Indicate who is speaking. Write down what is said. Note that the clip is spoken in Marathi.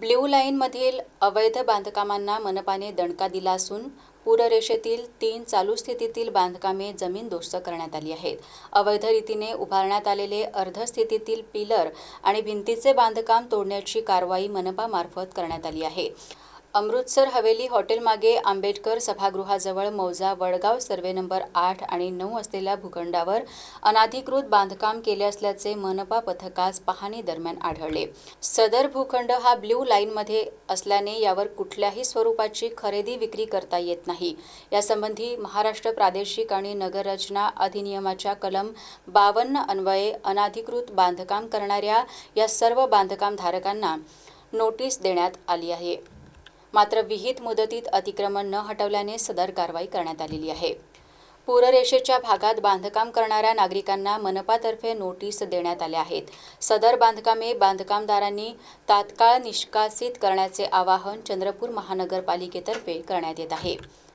Speaker 1: ब्ल्यू लाईनमधील अवैध बांधकामांना मनपाने दणका दिला असून पूररेषेतील तीन चालू स्थितीतील बांधकामे जमीनदोस्त करण्यात आली आहेत. अवैध रीतीने उभारण्यात आलेले अर्ध स्थितीतील पिलर आणि भिंतीचे बांधकाम तोडण्याची कारवाई मनपामार्फत करण्यात आली आहे. अमृतसर हवेली हॉटेलमागे आंबेडकर सभागृहाजवळ मौजा वडगाव सर्वे नंबर आठ आणि नऊ असलेल्या भूखंडावर अनाधिकृत बांधकाम केले असल्याचे मनपा पथकास पाहणी दरम्यान आढळले. सदर भूखंड हा ब्ल्यू लाईनमध्ये असल्याने यावर कुठल्याही स्वरूपाची खरेदी विक्री करता येत नाही. यासंबंधी महाराष्ट्र प्रादेशिक आणि नगररचना अधिनियमाच्या कलम बावन्न अन्वये अनाधिकृत बांधकाम करणाऱ्या या सर्व बांधकामधारकांना नोटीस देण्यात आली आहे. मात्र विहित मुदतीत अतिक्रमण न हटवल्याने सदर कारवाई करण्यात आलेली आहे. पूररेषेच्या भागात बांधकाम करणाऱ्या नागरिकांना मनपातर्फे नोटीस देण्यात आल्या आहेत. सदर बांधकामे बांधकामदारांनी तात्काळ निष्कासित करण्याचे आवाहन चंद्रपूर महानगरपालिकेतर्फे करण्यात येत आहे.